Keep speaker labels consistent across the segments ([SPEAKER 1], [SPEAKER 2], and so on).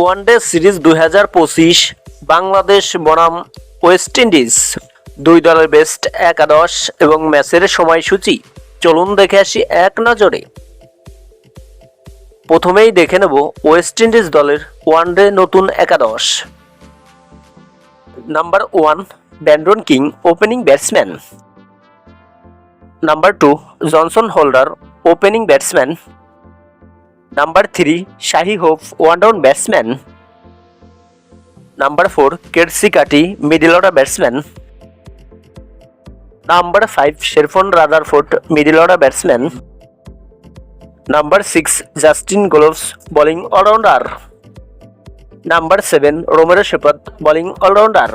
[SPEAKER 1] One day series দুই হাজার পঁচিশ, বাংলাদেশ বনাম ওয়েস্ট ইন্ডিজ। দুই দলের বেস্ট একাদশ এবং ম্যাচের সময়সূচি। চলুন দেখে আসি এক নজরে। প্রথমেই দেখে নেব ওয়েস্ট ইন্ডিজ দলের ওয়ানডে নতুন একাদশ। Number one, Brandon King, opening batsman. Number two, Johnson Holder, opening batsman. Number three Shai Hope one down batsman number four Keacy Carty middle order batsman number five Sherfane Rutherford middle order batsman number six Justin Greaves bowling allrounder number seven Romario Shepherd bowling allrounder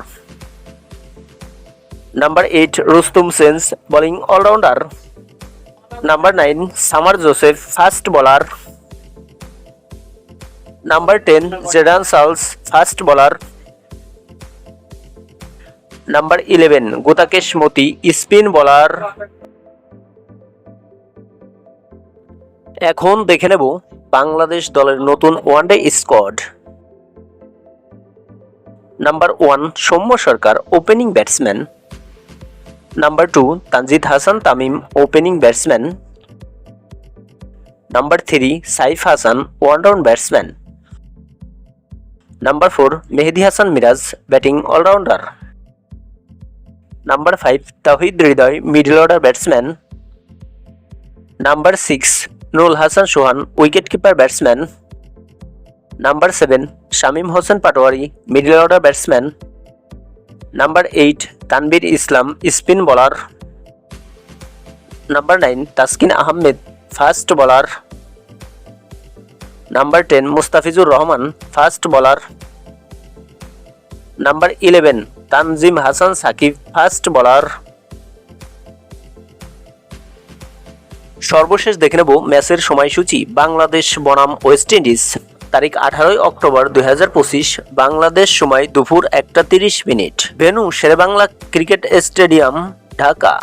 [SPEAKER 1] number eight Roston sense bowling allrounder number nine Shamar Joseph fast bowler number ten Jayden Seales fast bowler number eleven Gudakesh Motie spin bowler এখন দেখে নেব বাংলাদেশ দলের নতুন one day squad number one Soumya Sarkar opening batsman number two Tanzid Hasan Tamim opening batsman number three Saif Hasan one down batsman number four Mehedi Hasan Miraz batting allrounder number five Towhid Hridoy middle order batsman number six Nurul Hasan Sohan wicket keeper batsman number seven Shamim Hossain Patwari middle order batsman number eight Tanvir Islam spin bowler number nine Taskin Ahmed fast bowler number ten Mustafizur Rahman fast bowler number eleven Tanzim Hasan Sakib fast bowler সর্বশেষ দেখে নেব ম্যাচের সময়সূচি, বাংলাদেশ বনাম West Indies. তারিখ আঠারোই October দুই হাজার পঁচিশ, বাংলাদেশ সময় দুপুর একটা তিরিশ minute. Venue Sher e Bangla cricket stadium, Dhaka.